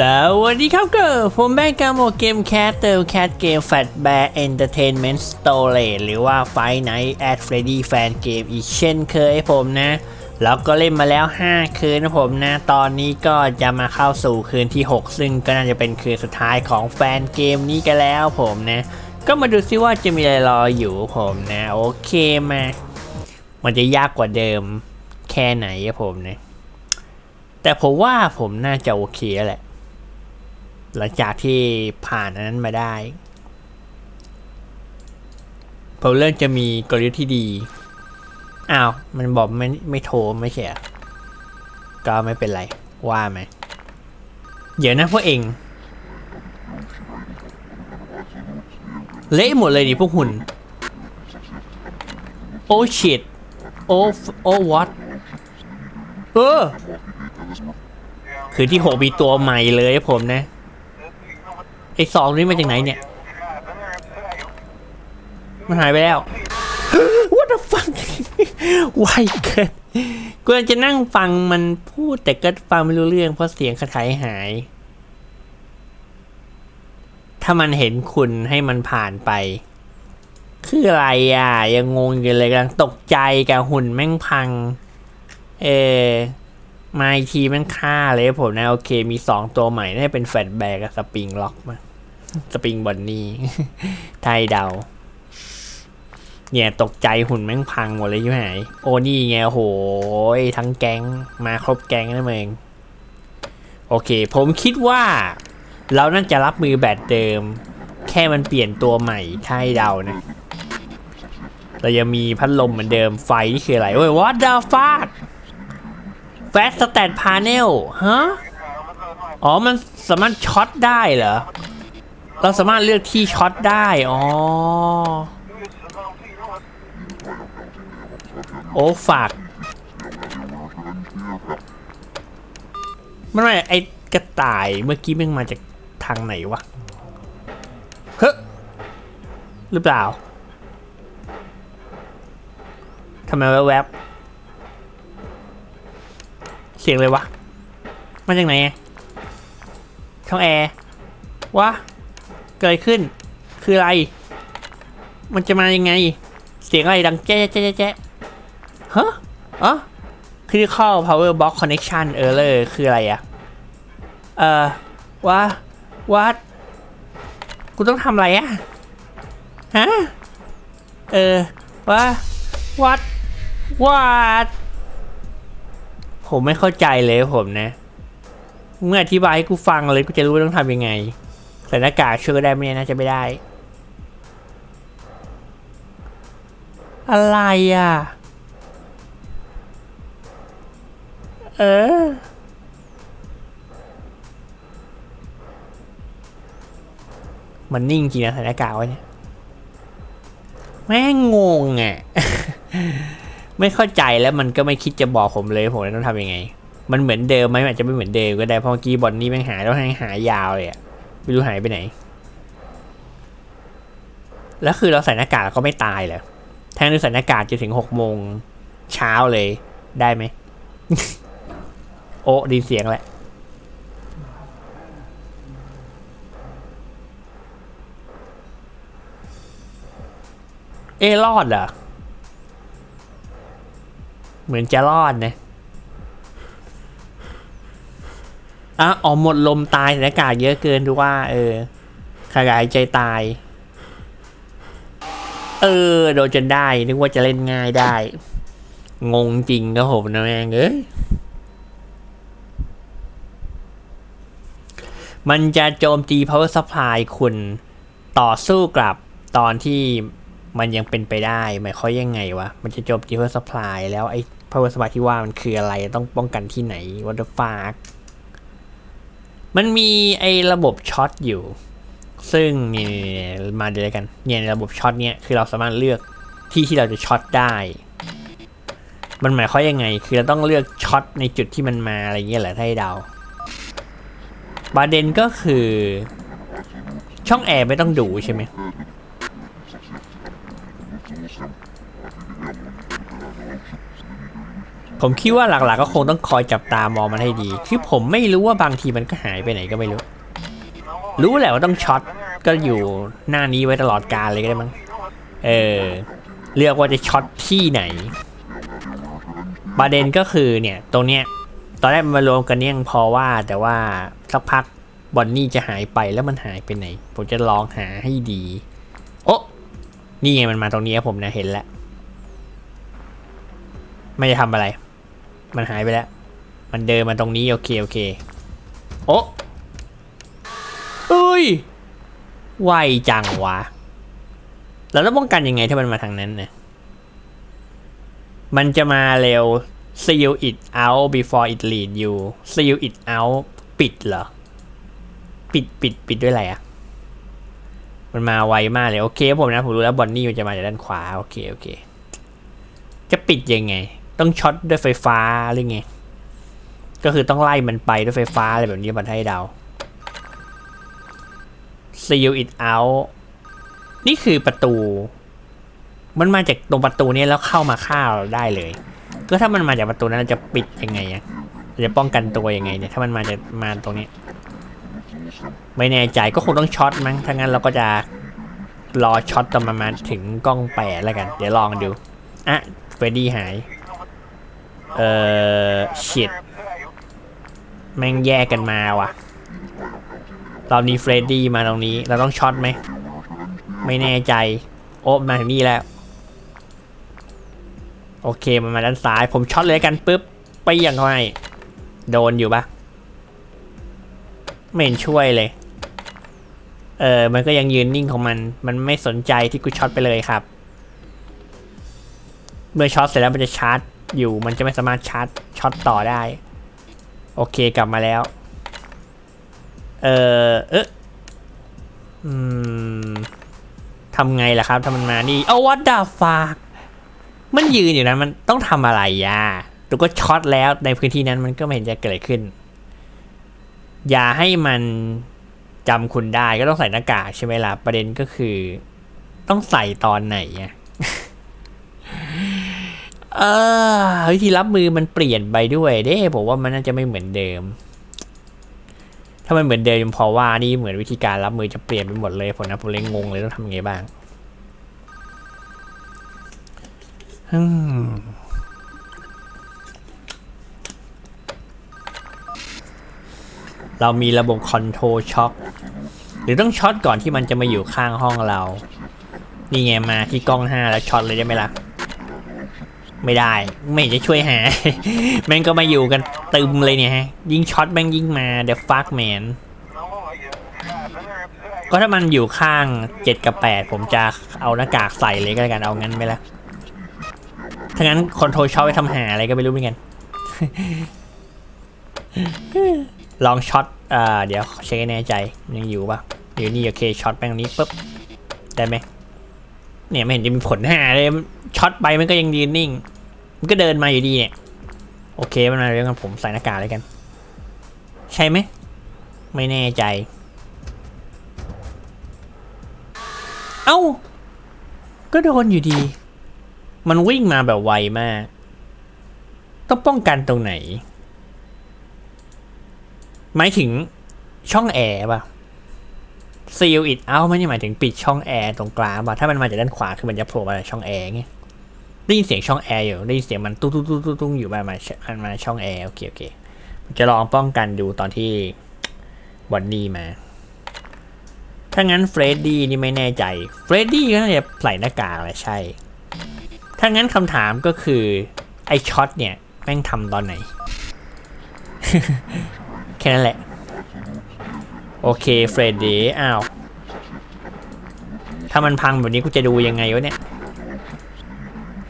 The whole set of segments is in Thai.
สวัสดีครับเก็ผมแบงค์กาโมเกมแคทเตอร์แคทเกมแฟตแบร์เอนเตอร์เทนเมนต์สโตเลหรือว่าไฟไนท์แอดเฟรดี้แฟนเกมอีกเช่นเคยผมนะแล้วก็เล่นมาแล้ว 5 คืนนะผมนะ ตอนนี้ก็จะมาเข้าสู่คืนที่ 6 ซึ่งก็น่าจะเป็นคืนสุดท้ายของแฟนเกมนี้กันแล้วผมนะ ก็มาดูซิว่าจะมีอะไรรออยู่ผมนะ โอเคมา มันจะยากกว่าเดิมแค่ไหนอะผมนะ แต่ผมว่าผมน่าจะโอเคแหละ หลังจากที่ผ่านอันนั้นมาได้ผมเริ่มจะมีกลยุทธ์ที่ดี อ้าว มันบอกไม่ไม่โทรไม่ใช่ก็ไม่เป็นไร ว่าไหม เดี๋ยวนะพวกเอง เละหมดเลยดิพวกหุ่น โอ้ชิตโอ้โอ้วอตเออ คือที่หกมีตัวใหม่เลยผมนะ ไอ้สองนี้มาจากไหนเนี่ย มันหายไปแล้ว What the fuck ไวเกินกูจะนั่งฟังมันพูดแต่ก็ฟังไม่รู้เรื่องเพราะเสียงขาดหายหาย ถ้ามันเห็นคุณให้มันผ่านไป คืออะไรอะ ยังงงอยู่เลยกำลังตกใจกับหุ่นแม่งพัง เออมาอีกทีแมันฆ่าเลยผมนะ โอเค มีสองตัวใหม่น่าจะเป็นแฟตแบกกับสปริงล็อกมา สปริงบอนนี่ไทยเดา เนี่ยตกใจหุ่นแม่งพังหมดเลยใช่ไหมโอ้นี่ไงโอ้โหทั้งแก๊งมาครบแก๊งนั่นเองโอเค ผมคิดว่า เราน่าจะรับมือแบบเดิม แค่มันเปลี่ยนตัวใหม่ถ้าให้เดานะเรายังมีพัดลมเหมือนเดิมไฟนี่คืออะไรเว้ย what the fuck fast stat panel ฮะอ๋อมันสามารถช็อตได้เหรอ เราสามารถเลือกที่ช็อตได้ อ๋อ โอ้ฝากมันไม่ไอ้กระต่ายเมื่อกี้มันมาจากทางไหนวะ เฮ้หรือเปล่าทำไมแวบๆเสียงเลยวะ มาจากไหนช่องแอร์วะ เกิดขึ้น คืออะไร มันจะมายังไง เสียงอะไรดังแจ๊ะแจ๊ะแจ๊ะแจ๊ะฮะอ๋อ critical power box connection error คืออะไรอะเอ่อว่าวัดกูต้องทำอะไรอะฮะ เออว่าวัดวัดผมไม่เข้าใจเลยผมนะเมื่ออธิบายให้กูฟังเลยกูจะรู้ว่าต้องทำยังไง ใส่หน้ากากช่วยได้ไหมเนี่ยน่าจะไม่ได้ อะไรอะ เออ มันนิ่งจริงนะใส่หน้ากากไว้เนี่ย แม่งงงอะ ไม่เข้าใจแล้วมันก็ไม่คิดจะบอกผมเลยผมต้องทำยังไง มันเหมือนเดิมไหมอาจจะไม่เหมือนเดิมก็ได้เพราะเมื่อกี้บอลนี่แม่งหายแล้วให้หายยาวเลยอะ ไม่รู้หายไปไหน แล้วคือเราใส่หน้ากากก็ไม่ตายเหรอแทนที่ใส่หน้ากากจะถึงหกโมงเช้าเลยได้ไหม โอ้ดีเสียงแหละเอรอดเหรอ เหมือนจะรอดนะ อะออกหมดลมตายใส่หน้ากากเยอะเกินดูว่า เออ ขยายใจตาย เออ โดนจนได้ นึกว่าจะเล่นง่ายได้ งงจริงก็ผมนะแม่งเอ้ยมันจะโจมตี power supply คุณต่อสู้กลับตอนที่มันยังเป็นไปได้หมายความยังไงวะ มันจะโจมตี power supply แล้วไอ้ power supply ที่ว่ามันคืออะไรต้องป้องกันที่ไหน what the fuck มันมีไอ้ระบบช็อตอยู่ ซึ่งนี่มาดูเลยกัน เนี่ยระบบช็อตเนี่ยคือเราสามารถเลือกที่ที่เราจะช็อตได้ มันหมายความยังไง คือเราต้องเลือกช็อตในจุดที่มันมาอะไรเงี้ยแหละถ้าให้เดาประเด็นก็คือ ช่องแอร์ไม่ต้องดูใช่ไหม ผมคิดว่าหลักๆก็คงต้องคอยจับตามองมันให้ดี คือผมไม่รู้ว่าบางทีมันก็หายไปไหนก็ไม่รู้ รู้แหละว่าต้องช็อต ก็อยู่หน้านี้ไว้ตลอดกาลเลยก็ได้มั้ง เออ เลือกว่าจะช็อตที่ไหน ประเด็นก็คือเนี่ย ตรงเนี้ย ตอนแรกมันมารวมกันเนี่ยงพอว่าแต่ว่าสักพักบอนนี่จะหายไปแล้วมันหายไปไหน ผมจะลองหาให้ดี โอ้นี่ไงมันมาตรงนี้ผมนะเห็นแล้ว ไม่จะทำอะไร มันหายไปแล้ว มันเดินมาตรงนี้โอเคโอเค โอ้เอ้ย ไวจังวะแล้วต้องป้องกันยังไงถ้ามันมาทางนั้นเนี่ย มันจะมาเร็ว seal it out before it lead you seal it out ปิดเหรอ ปิดปิดปิดด้วยอะไรอะมันมาไวมากเลย โอเคผมนะ ผมรู้แล้วบอนนี่มันจะมาจากด้านขวา โอเค โอเค จะปิดยังไง ต้องช็อตด้วยไฟฟ้าหรือไง ก็คือต้องไล่มันไปด้วยไฟฟ้าอะไรแบบนี้มันให้เดา seal it out นี่คือประตู มันมาจากตรงประตูนี้แล้วเข้ามาฆ่าเราได้เลย ก็ถ้ามันมาจากประตูนั้นเราจะปิดยังไงอะจะป้องกันตัวยังไงเนี่ยถ้ามันมาจากมาตรงนี้ ไม่แน่ใจก็คงต้องช็อตมั้งถ้างั้นเราก็จะรอช็อตตอนมันมาถึงกล้องแปดแล้วกัน เดี๋ยวลองดูอะเฟรดดี้หาย เออชิดแม่งแยกกันมาว่ะตอนนี้เฟรดดี้มาตรงนี้ เราต้องช็อตไหม ไม่แน่ใจ โอ้มาถึงนี่แล้ว โอเคมันมาด้านซ้าย ผมช็อตเลยกันปุ๊บ ไปยังไงโดนอยู่ปะไม่เห็นช่วยเลย เออ มันก็ยังยืนนิ่งของมัน มันไม่สนใจที่กูช็อตไปเลยครับ เมื่อช็อตเสร็จแล้วมันจะชาร์จ อยู่มันจะไม่สามารถชาร์จช็อตต่อได้ โอเคกลับมาแล้ว เออเออืมทำไงล่ะครับถ้ามันมานี่เอาวัดดาฟากมันยืนอยู่นะมันต้องทำอะไรอะตูก็ช็อตแล้วในพื้นที่นั้นมันก็ไม่เห็นจะเกิดขึ้น อย่าให้มันจำคุณได้ก็ต้องใส่หน้ากากใช่ไหมล่ะประเด็นก็คือ ต้องใส่ตอนไหนอะ เออวิธีรับมือมันเปลี่ยนไปด้วย เด้ผมว่ามันน่าจะไม่เหมือนเดิม ถ้ามันเหมือนเดิมพราะว่านี่เหมือนวิธีการรับมือจะเปลี่ยนไปหมดเลยผมนะผมเลยงงเลยต้องทำยังไงบ้างอืมเรามีระบบคอนโทรลช็อคหรือต้องช็อตก่อนที่มันจะมาอยู่ข้างห้องเรา นี่ไงมาที่กล้องห้าแล้วช็อตเลยได้ไหมล่ะ ไม่ได้ ไม่จะช่วยหา แม่งก็มาอยู่กันตึมเลยเนี่ยฮะ ยิงช็อตแม่งยิงมาเด e f ฟักแมนก็ถ้ามันอยู่ข้างเจ็ดกับแปดผมจะเอาหน้ากากใส่เลยก็แล้วกันเอางั้นไหมล่ะถ้างั้นคอนโทรลช็อตไปทำหาอะไรก็ไม่รู้เหมือนกัน ลองช็อตอ่าเดี๋ยวเช็คแน่ใจยังอยู่ปะอยู่นี่โอเคช็อตแม่งนี้ปุ๊บได้ไหม เนี่ยไม่เห็นจะมีผลหาเลยช็อตไปมันก็ยังยืนนิ่ง มันก็เดินมาอยู่ดีเนี่ย โอเคมันมาเรื่องกันผมใส่หน้ากากเลยกัน ใช่ไหม ไม่แน่ใจ เอ้า ก็โดนอยู่ดี มันวิ่งมาแบบไวมาก ต้องป้องกันตรงไหน หมายถึงช่องแอร์ป่ะ seal it out ไม่ได้หมายถึงปิดช่องแอร์ตรงกลางป่ะถ้ามันมาจากด้านขวาคือมันจะโผล่มาจากช่องแอร์ไงได้ยินเสียงช่องแอร์อยู่ได้ยินเสียงมันตุ้งตุ้งตุ้งตุ้งตุ้งอยู่มามามันมาช่องแอร์โอเคโอเคจะลองป้องกันดูตอนที่วันนี้มา ถ้างั้นเฟรดดี้นี่ไม่แน่ใจเฟรดดี้ก็น่าจะใส่หน้ากากแหละใช่ ถ้างั้นคำถามก็คือไอช็อตเนี่ยแม่งทำตอนไหน แค่นั้นแหละ โอเคเฟรดดี้อ้าว ถ้ามันพังแบบนี้กูจะดูยังไงวะเนี่ย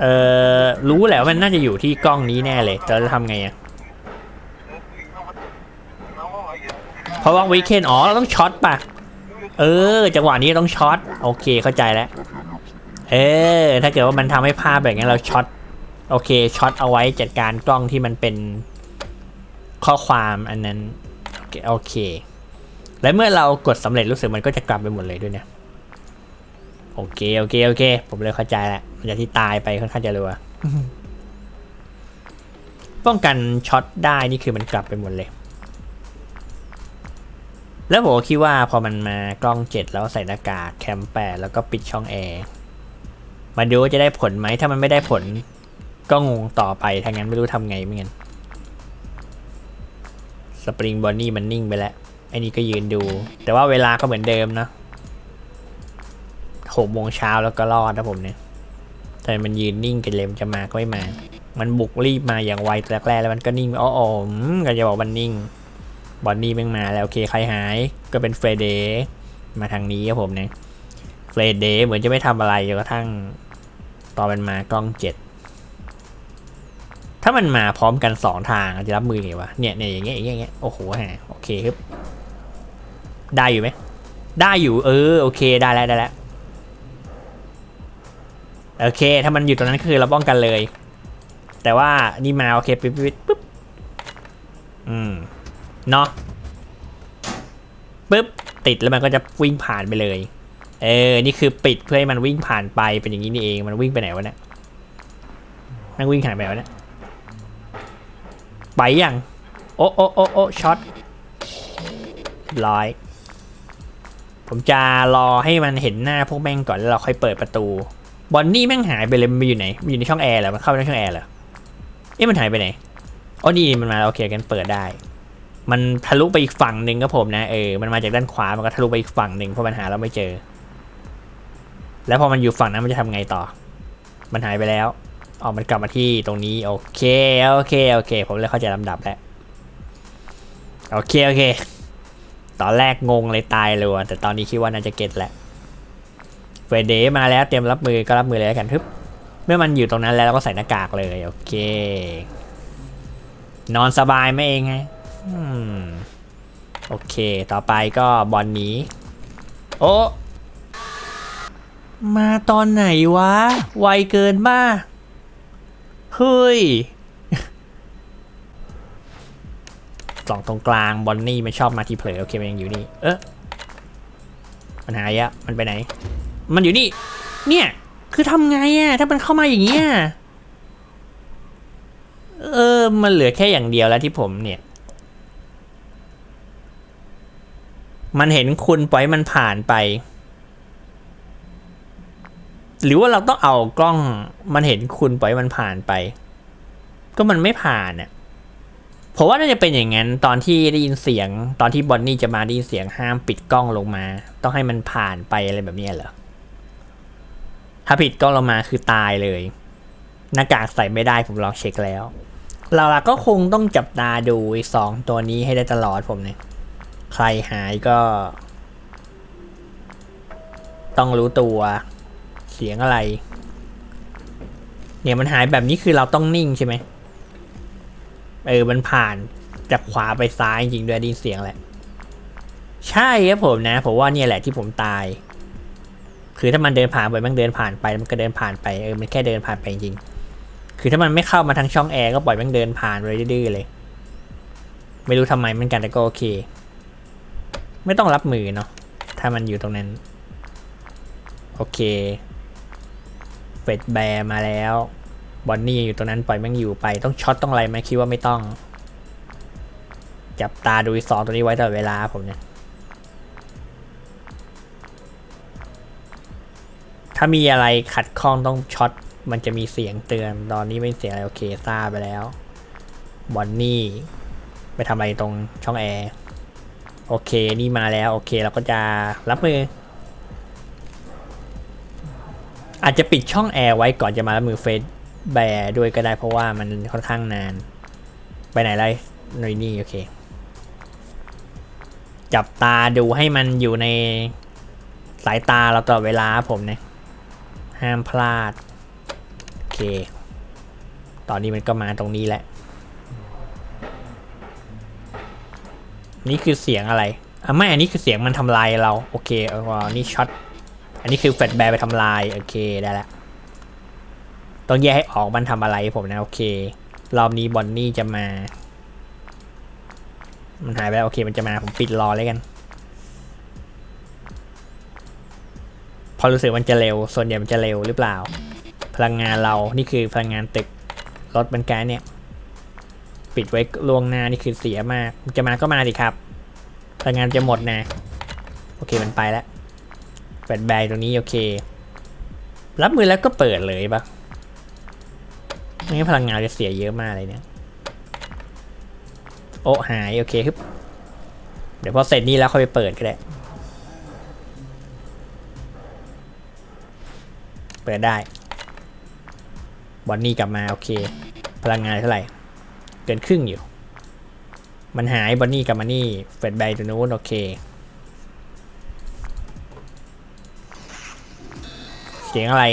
เอ่อ รู้แหละว่ามันน่าจะอยู่ที่กล้องนี้แน่เลยแต่เราจะทำไงอะเพราะว่าวีเคนอ๋อเราต้องช็อตป่ะ เออ จังหวะนี้ต้องช็อต โอเคเข้าใจแล้ว เออ ถ้าเกิดว่ามันทำให้ภาพแบบนี้เราช็อต โอเคช็อตเอาไว้จัดการกล้องที่มันเป็นข้อความอันนั้น โอเคโอเค และเมื่อเรากดสำเร็จรู้สึกมันก็จะกลับไปหมดเลยด้วยเนี่ย โอเคโอเคโอเค ผมเลยเข้าใจแล้วหลังจากที่ตายไปค่อนข้างจะร็วป้องกันช็อตได้นี่คือมันกลับไปหมดเลย แล้วผมคิดว่าพอมันมากล้องเจ็ดแล้วใส่หน้ากากแคมแปดแล้วก็ปิดช่องแอร์มาดูว่าจะได้ผลไหมถ้ามันไม่ได้ผล ก็งงต่อไปถ้างั้นไม่รู้ทำไงไม่งั้นสปริงบอนนี่มันนิ่งไปแล้ว อ้นี่ก็ยืนดู แต่ว่าเวลาก็เหมือนเดิมนะหกโมงเช้าแล้วก็รอดนะผมเนี่ยแต่มันยืนนิ่งกันเลยมันจะมาก็ไม่มา มันบุกรีบมาอย่างไวแต่แรกๆแล้วมันก็นิ่งอ๋ออ๋มก็จะบอกมันนิ่ง บอนนี่แม่งมาแล้วโอเคใครหายก็เป็นเฟรเดย์มาทางนี้ครับผมเนี่ยเฟรเดย์เหมือนจะไม่ทำอะไรจนกระทั่งตอนมันมากล้องเจ็ดถ้ามันมาพร้อมกันสองทางจะรับมือไงวะเนี่ยเนี่ยอย่างเงี้ยอย่างเงี้ยอย่างเงี้ยโอ้โหฮะโอเคครับ ได้อยู่ไหม ได้อยู่ เออ โอเค ได้แล้ว ได้แล้ว โอเค ถ้ามันอยู่ตรงนั้นคือเราป้องกันเลย แต่ว่านี่มา โอเค ปิ๊บปิ๊บปุ๊บ อืม เนาะปุ๊บ ติดแล้วมันก็จะวิ่งผ่านไปเลย เออ นี่คือปิดเพื่อให้มันวิ่งผ่านไป เป็นอย่างนี้นี่เอง มันวิ่งไปไหนวะเนี่ยมันวิ่งหายไปไหนวะเนี่ย ไปยัง โอ้โอ้โอ้โอ้ช็อตร้อย ผมจะรอให้มันเห็นหน้าพวกแม่งก่อนแล้วเราค่อยเปิดประตู บอนนี่แม่งหายไปเลยมันอยู่ไหนมันอยู่ในช่องแอร์เหรอมันเข้าไปในช่องแอร์เหรอเอ๊ะมันหายไปไหนอ๋อนี่มันมาโอเคกันเปิดได้ มันทะลุไปอีกฝั่งหนึ่งก็ผมนะเออมันมาจากด้านขวามันก็ทะลุไปอีกฝั่งหนึ่งเพราะมันหาเราไม่เจอ แล้วพอมันอยู่ฝั่งนั้นมันจะทำไงต่อ มันหายไปแล้วอ๋อมันกลับมาที่ตรงนี้โอเคโอเคโอเค ผมเลยเข้าใจลำดับแล้วโอเคโอเค ตอนแรกงงเลยตายเลยแต่ตอนนี้คิดว่าน่าจะเก็ตแหละเฟรเดมาแล้วเตรียมรับมือก็รับมือเลยแล้วกันทึบเมื่อมันอยู่ตรงนั้นแล้วเราก็ใส่หน้ากากเลยโอเค นอนสบายไหมเองไงอืมโอเค ต่อไปก็บอลหนี้โอ้มาตอนไหนวะ ไวเกินบ้าเฮ้ย สองตรงกลางบอนนี่มันชอบมาที่เผลอโอเคมันยังอยู่นี่ เออมันหายอะมันไปไหน มันอยู่นี่ เนี่ย คือทำไงอะถ้ามันเข้ามาอย่างเงี้ยเออ มันเหลือแค่อย่างเดียวแล้วที่ผมเนี่ย มันเห็นคุณปล่อยมันผ่านไป หรือว่าเราต้องเอากล้อง มันเห็นคุณปล่อยมันผ่านไป ก็มันไม่ผ่านเนี่ย ผมว่าน่าจะเป็นอย่างนั้นตอนที่ได้ยินเสียง ตอนที่บอนนี่จะมาได้ยินเสียงห้ามปิดกล้องลงมา ต้องให้มันผ่านไปอะไรแบบนี้เหรอถ้าปิดกล้องลงมาคือตายเลย หน้ากากใส่ไม่ได้ผมลองเช็คแล้วเราล่ะก็คงต้องจับตาดูสองตัวนี้ให้ได้ตลอดผมเนี่ยใครหายก็ ต้องรู้ตัวเสียงอะไร เนี่ยมันหายแบบนี้คือเราต้องนิ่งใช่ไหม เออมันผ่านจากขวาไปซ้ายจริงด้วยดินเสียงแหละ ใช่ครับผมนะผมว่าเนี่ยแหละที่ผมตาย คือถ้ามันเดินผ่านไปมันเดินผ่านไปมันก็เดินผ่านไปเออมันแค่เดินผ่านไปจริง คือถ้ามันไม่เข้ามาทางช่องแอร์ก็ปล่อยมันเดินผ่านไปดื้อๆเลย ไม่รู้ทำไมเหมันกันแต่ก็โอเค ไม่ต้องรับมือเนาะถ้ามันอยู่ตรงนั้น โอเคเฟดแบร์มาแล้ว บอนนี่อยู่ตรงนั้นปล่อยแม่งอยู่ไปต้องช็อตต้องอะไรไหมคิดว่าไม่ต้อง จับตาดูอีสองตัวนี้ไว้ตลอดเวลาผมเนี่ย ถ้ามีอะไรขัดข้องต้องช็อตมันจะมีเสียงเตือน ตอนนี้ไม่เสียงอะไรโอเคทราบไปแล้ว บอนนี่ ไปทำอะไรตรงช่องแอร์ โอเคนี่มาแล้ว โอเคเราก็จะรับมือ อาจจะปิดช่องแอร์ไว้ก่อนจะมารับมือเฟซ แบด้วยก็ได้เพราะว่ามันค่อนข้างนาน ไปไหนไรหน่อยนี่โอเค จับตาดูให้มันอยู่ในสายตาเราตลอดเวลาผมนะ ห้ามพลาด โอเค ตอนนี้มันก็มาตรงนี้แหละ นี่คือเสียงอะไรอะไม่ อันนี้คือเสียงมันทำลายเรา โอเคเออนี่ช็อต อันนี้คือแฟลชแบร์ไปทำลาย โอเค ได้แล้ว ต้องแยกให้ออกมันทำอะไรผมนะ โอเค รอบนี้บอนนี่จะมา มันหายไปแล้วโอเคมันจะมาผมปิดรอเลยกัน พอรู้สึกมันจะเร็ว ส่วนใหญ่มันจะเร็วหรือเปล่า พลังงานเรานี่คือพลังงานตึกรถบรรแกเนี่ย ปิดไว้ล่วงหน้านี่คือเสียมากจะมาก็มาดิครับ พลังงานจะหมดนะ โอเคมันไปแล้วเปิดแบตตรงนี้โอเค รับมือแล้วก็เปิดเลยปะ งั้นพลังงานจะเสียเยอะมากเลยเนี่ย โอ้หาย โอเคฮึบเดี๋ยวพอเสร็จนี่แล้วค่อยไปเปิดก็ได้ เปิดได้บอนนี่กลับมา โอเค พลังงานเท่าไหร่ เกินครึ่งอยู่ มันหายบอนนี่กลับมานี่เฟดแบตตัวนู้นโอเคเสียงอะไร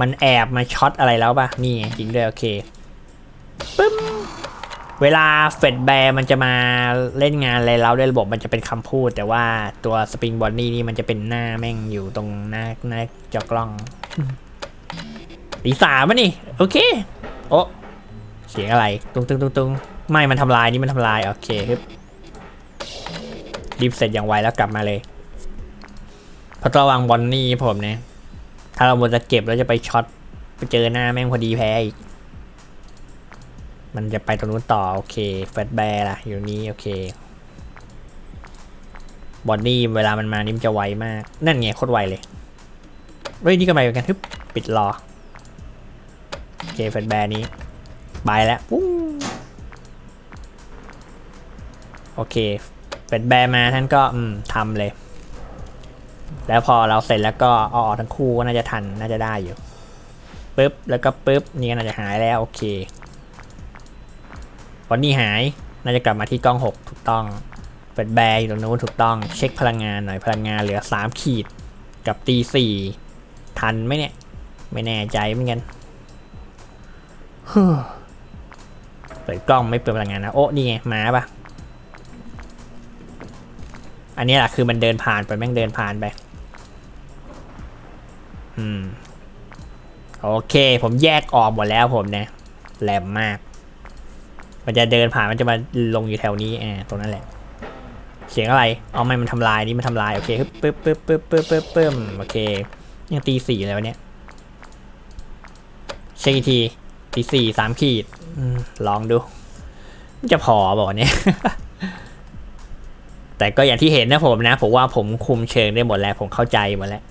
มันแอบมาช็อตอะไรแล้วป่ะนี่จริงด้วยโอเคปึ้มเวลาเฟดแบร์มันจะมาเล่นงานอะไรแล้วด้วยระบบมันจะเป็นคำพูด แต่ว่าตัวสปริงบอนนี่นี่มันจะเป็นหน้าแม่งอยู่ตรงหน้าหน้าจอกล้องตีสามอะนี่ โอเค โอ้เสียงอะไร ตุงตุงตุงตุงไม่มันทำลายนี่มันทำลาย โอเคครับรีบเสร็จอย่างไวแล้วกลับมาเลยเพราะระวังบอนนี่ผมเนี่ย ถ้าเราหมดจะเก็บแล้วจะไปช็อตไปเจอหน้าแม่งพอดีแพ้อีก มันจะไปตรงนู้นต่อ โอเคแฟตแบร์ล่ะ อยู่นี้โอเค บอนนี่เวลามันมานี่มันจะไวมาก นั่นไงโคตรไวเลย เฮ้ย นี่ก็ไปเหมือนกันฮึบปิดรอ โอเคแฟตแบร์นี้ ไปแล้วปุ้งโอเคแฟตแบร์มาท่านก็อืมทำเลย แล้วพอเราเสร็จแล้วก็เอาออกทั้งคู่ก็น่าจะทันน่าจะได้อยู่ปึ๊บแล้วก็ปึ๊บนี่น่าจะหายแล้วโอเควันนี้หายน่าจะกลับมาที่กล้อง 6 ถูกต้อง เปิดแบร์อยู่ตรงนู้นถูกต้องเช็คพลังงานหน่อยพลังงานเหลือ 3 ขีดกับตีสี่ทันไหมเนี่ย ไม่แน่ใจเหมือนกันเปิดกล้องไม่เปิดพลังงานนะ โอ้นี่ไงมาปะ อันนี้แหละคือมันเดินผ่านไปแม่งเดินผ่านไป อืม โอเค ผมแยกออกหมดแล้วผมเนี่ยแหลมมาก มันจะเดินผ่านมันจะมาลงอยู่แถวนี้อ่าตรงนั้นแหละ เสียงอะไร เอาไม่มันทำลายนี่มันทำลาย โอเคปึ๊บปึ๊บปึ๊บปึ๊บปึ๊บปึ๊บโอเค ยังตีสี่แล้วเนี่ยเช็คอีกทีตีสี่สามขีดลองดูมันจะพอบอกเนี่ย แต่ก็อย่างที่เห็นนะผมนะ ผมว่าผมคุมเชิงได้หมดแล้ว ผมเข้าใจหมดแล้ว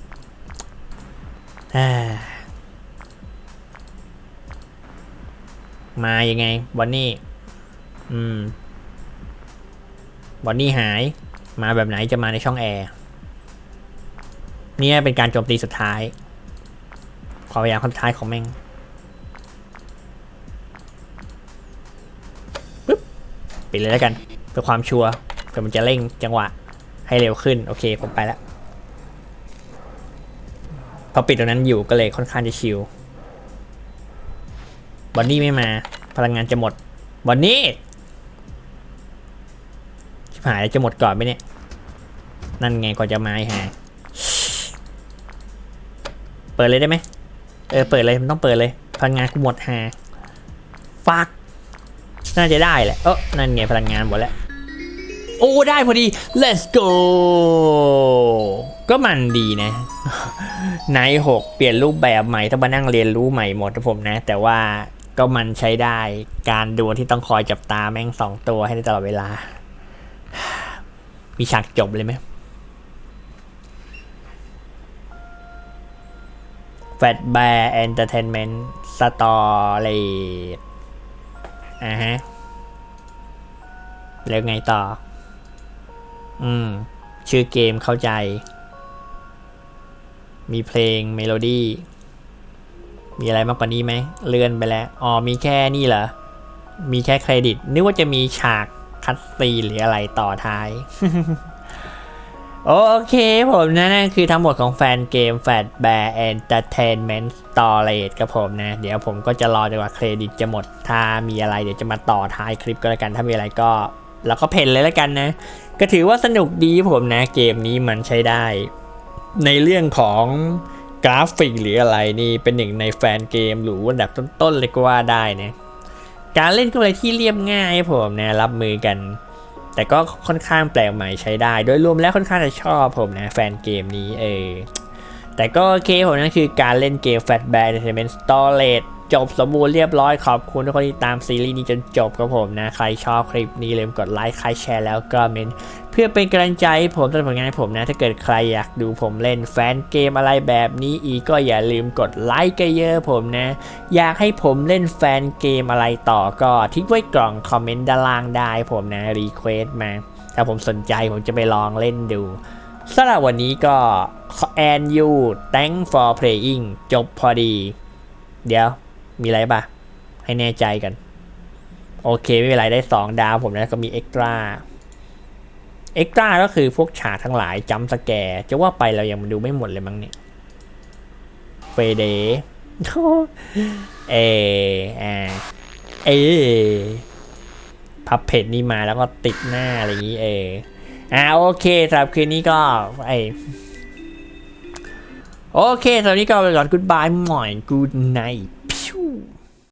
มายังไงบอนนี่อืมบอนนี่หาย มาแบบไหนจะมาในช่องแอร์เนี่ยเป็นการโจมตีสุดท้ายความพยายามครั้งสุดท้ายของแม่งปึ๊บปิดเลยแล้วกันเพื่อความชัวร์ เพื่อมันจะเร่งจังหวะให้เร็วขึ้น โอเค ผมไปแล้วพอปิดตรงนั้นอยู่ก็เลยค่อนข้างจะชิลบอนนี่ไม่มา พลังงานจะหมดบอนนี่ชิบหายจะหมดก่อนไหมเนี่ย นั่นไงกว่าจะมาไอ้ห่าเปิดเลยได้ไหมเออเปิดเลยมันต้องเปิดเลย พลังงานกูหมดหาฟักน่าจะได้แหละเออนั่นไงพลังงานหมดแล้ว โอ้ได้พอดี let's go ก็มันดีนะไนท์หกเปลี่ยนรูปแบบใหม่ต้องมานั่งเรียนรู้ใหม่หมดนะผมนะ แต่ว่าก็มันใช้ได้การดวลที่ต้องคอยจับตาแม่งสองตัวให้ได้ตลอดเวลา มีฉากจบเลยไหมแฟตแบร์เอนเตอร์เทนเมนต์สตอรี่อ่าฮะ แล้วไงต่อ อืม ชื่อเกมเข้าใจ มีเพลงเมโลดี้ มีอะไรมากกว่านี้ไหม เลื่อนไปแล้ว อ๋อ มีแค่นี่เหรอ มีแค่เครดิต นึกว่าจะมีฉากคัดซีหรืออะไรต่อท้าย โอเค ผมนะนั่นคือทั้งหมดของแฟนเกม Fat Bear Entertainment Storage กับผมนะ เดี๋ยวผมก็จะรอจนกว่าเครดิตจะหมด ถ้ามีอะไรเดี๋ยวจะมาต่อท้ายคลิปก็แล้วกัน ถ้ามีอะไรก็ เราก็เพนเลยล้วกันนะ ก็ถือว่าสนุกดีผมนะเกมนี้มันใช้ได้ ในเรื่องของกราฟิกหรืออะไรนี่เป็นหนึ่งในแฟนเกมหรืออันดับต้นๆเลยก็ว่าได้นะการเล่นก็เลยที่เรียบง่ายผมนะรับมือกัน แต่ก็ค่อนข้างแปลกใหม่ใช้ได้ โดยรวมแล้วค่อนข้างจะชอบผมนะแฟนเกมนี้เออแต่ก็โอเคผมนั่นคือการเล่นเกม Fat Bear Entertainment Storage จบสมบูรณ์เรียบร้อยขอบคุณทุกคนที่ตามซีรีส์นี้จนจบครับผมนะ ใครชอบคลิปนี้ลืมกดไลค์ใครแชร์แล้วก็เมนเพื่อเป็นกำลังใจให้ผมสำหรับผลงานให้ผมนะ ถ้าเกิดใครอยากดูผมเล่นแฟนเกมอะไรแบบนี้อีกก็อย่าลืมกดไลค์กันเยอะผมนะ อยากให้ผมเล่นแฟนเกมอะไรต่อก็ทิ้งไว้กล่องคอมเมนต์ด้านล่างได้ผมนะรีเควสมาถ้าผมสนใจผมจะไปลองเล่นดูสำหรับวันนี้ก็ and you thank for playing จบพอดี เดี๋ยว มีอะไรปะให้แน่ใจกัน โอเคไม่เป็นไรได้2ดาวผมนะก็มีเอ็กตร้าเอ็กตร้าก็คือพวกฉากทั้งหลายจัมสแกร์จะว่าไปเรายังดูไม่หมดเลยมั้งเนี่ยเฟเดเออ่าเอพับเพจนี่มาแล้วก็ติดหน้าอะไรอย่างนี้เอออ่าโอเคสำหรับคืนนี้ก็ไอโอเคสำหรับนี้ก็ไปก่อน goodbye หม่อย good night